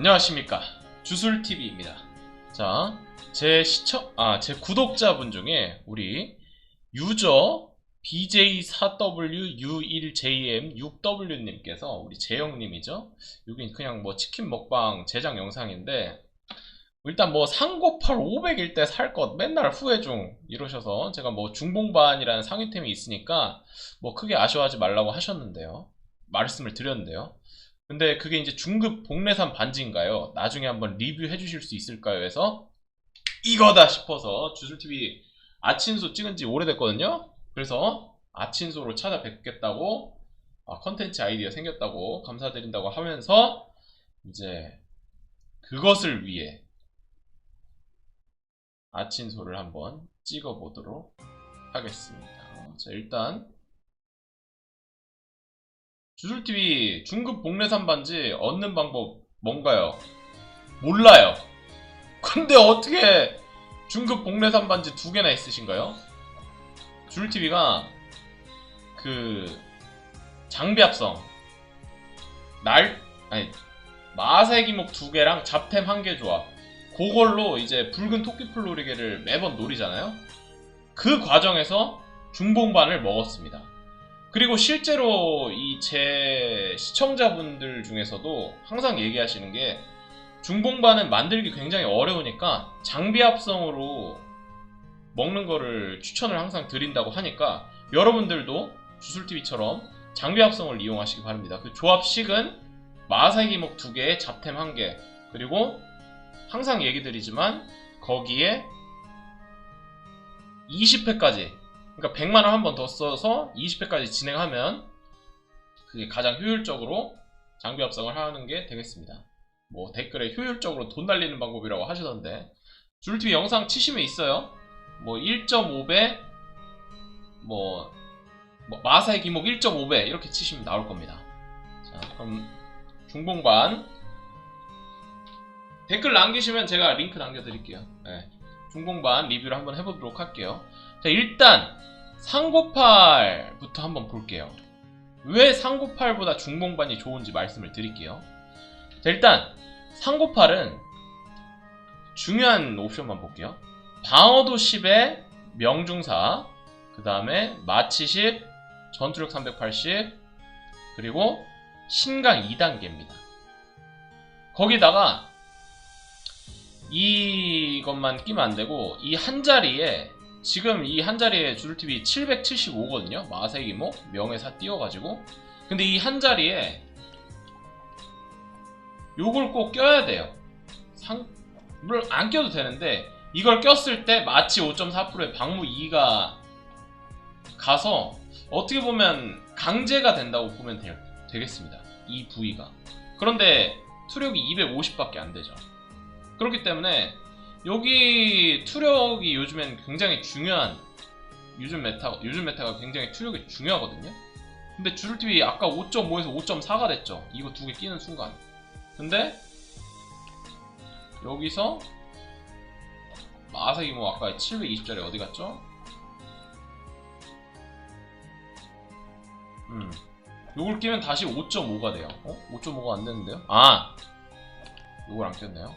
안녕하십니까. 주술TV입니다. 자, 제 시청, 아, 제 구독자분 중에 우리 유저 BJ4W6U1JM6W님께서 우리 재영님이죠. 여기 그냥 뭐 치킨 먹방 제작 영상인데 일단 뭐 상고팔 500일 때 살 것 맨날 후회 중 이러셔서 제가 뭐 중봉반이라는 상위템이 있으니까 뭐 크게 아쉬워하지 말라고 하셨는데요. 말씀을 드렸는데요 근데 그게 이제 중급 복례산 반지인가요? 나중에 한번 리뷰해 주실 수 있을까요? 해서 이거다 싶어서 주술TV 아친소 찍은 지 오래됐거든요? 그래서 아친소로 찾아뵙겠다고 아, 컨텐츠 아이디어 생겼다고 감사드린다고 하면서 이제 그것을 위해 아친소를 한번 찍어보도록 하겠습니다. 자, 일단 주술TV 중급 복례산 반지 얻는 방법 뭔가요? 몰라요. 근데 어떻게 중급 복례산 반지 두 개나 있으신가요? 주술TV가 그 장비 합성 날 아니 마세기목 두 개랑 잡템 한 개 조합 그걸로 이제 붉은 토끼풀 놀이개를 매번 노리잖아요. 그 과정에서 중봉반을 먹었습니다. 그리고 실제로 이 제 시청자분들 중에서도 항상 얘기하시는 게 중봉반은 만들기 굉장히 어려우니까 장비 합성으로 먹는 거를 추천을 항상 드린다고 하니까 여러분들도 주술TV처럼 장비 합성을 이용하시기 바랍니다. 그 조합식은 마사기목 두 개에 잡템 한 개, 그리고 항상 얘기 드리지만 거기에 20회까지 그러니까 100만 원 한 번 더 써서 20회까지 진행하면 그게 가장 효율적으로 장비 합성을 하는 게 되겠습니다. 뭐 댓글에 효율적으로 돈 날리는 방법이라고 하시던데 줄TV 영상 치시면 있어요. 뭐 1.5배 뭐, 뭐 마사의 기목 1.5배 이렇게 치시면 나올 겁니다. 자, 그럼 중봉반 댓글 남기시면 제가 링크 남겨드릴게요. 네. 중봉반 리뷰를 한번 해보도록 할게요. 자, 일단 상고팔부터 한번 볼게요. 왜 상고팔보다 중봉반이 좋은지 말씀을 드릴게요. 자, 일단 상고팔은 중요한 옵션만 볼게요. 방어도 10에 명중사, 그 다음에 마치 10, 전투력 380, 그리고 신강 2단계입니다. 거기다가 이것만 끼면 안 되고 이 한 자리에 지금 이 한 자리에 주술TV 775거든요. 마세기목 명예사 띄워가지고 근데 이 한 자리에 요걸 꼭 껴야 돼요. 상 물론 안 껴도 되는데 이걸 꼈을 때 마치 5.4%의 방무 2가 가서 어떻게 보면 강제가 된다고 보면 되, 되겠습니다. 이 부위가. 그런데 투력이 250밖에 안 되죠. 그렇기 때문에 여기 투력이 요즘엔 굉장히 중요한 요즘 메타 요즘 메타가 굉장히 투력이 중요하거든요. 근데 주술TV 아까 5.5에서 5.4가 됐죠. 이거 두 개 끼는 순간. 근데 여기서 마사기 뭐 아까 720짜리 어디 갔죠? 음. 요걸 끼면 다시 5.5가 돼요. 어? 5.5가 안 되는데요? 아! 요걸 안 꼈네요.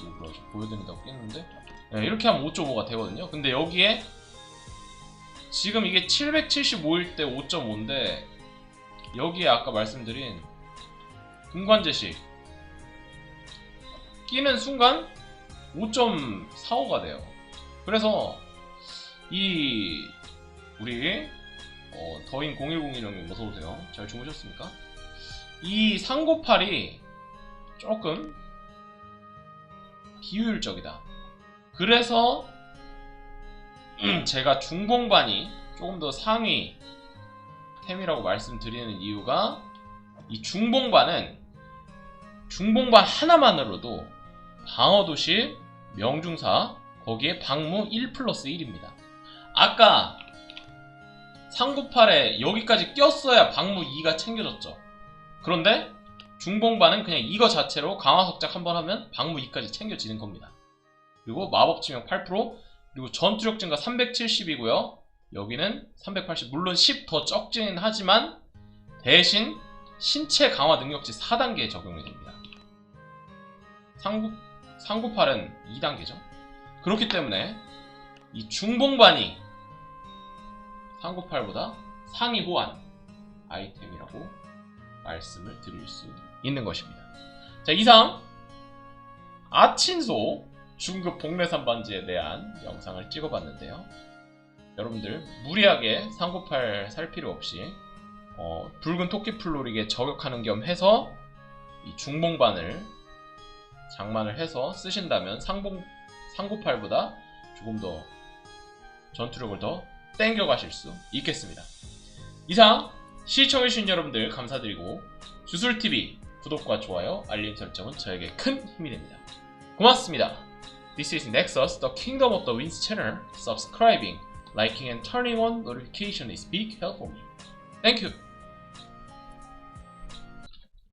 이거 보여드린다고 깼는데 네, 이렇게 하면 5.5가 되거든요. 근데 여기에 지금 이게 775일 때 5.5인데 여기에 아까 말씀드린 금관제식 끼는 순간 5.45가 돼요. 그래서 이 우리 어, 더인 0101형님 어서오세요. 잘 주무셨습니까? 이 상고팔이 조금 비효율적이다. 그래서 제가 중공반이 조금 더 상위 템이라고 말씀드리는 이유가 이 중봉반은 중봉반 하나만으로도 방어도시 명중사 거기에 방무 1 플러스 1입니다. 아까 398에 여기까지 꼈어야 방무 2가 챙겨졌죠. 그런데 중봉반은 그냥 이거 자체로 강화석작 한번 하면 방무 2까지 챙겨지는 겁니다. 그리고 마법 치명 8% 그리고 전투력 증가 370이고요. 여기는 380 물론 10 더 적지는 하지만 대신 신체 강화 능력치 4단계에 적용이 됩니다. 상구, 상구팔은 2단계죠. 그렇기 때문에 이 중봉반이 상구팔보다 상위 호환 아이템이라고 말씀을 드릴 수 있는 것입니다. 자, 이상 아친소 중급 복례산 반지에 대한 영상을 찍어봤는데요. 여러분들 무리하게 상고팔 살 필요 없이 어, 붉은 토끼 플로릭에 저격하는 겸 해서 이 중봉반을 장만을 해서 쓰신다면 상봉 상고팔보다 조금 더 전투력을 더 땡겨 가실 수 있겠습니다. 이상 시청해주신 여러분들 감사드리고 주술TV 구독과 좋아요, 알림 설정은 저에게 큰 힘이 됩니다. 고맙습니다. This is Nexus, the Kingdom of the Winds channel. Subscribing, liking and turning on notification is big help for me. Thank you.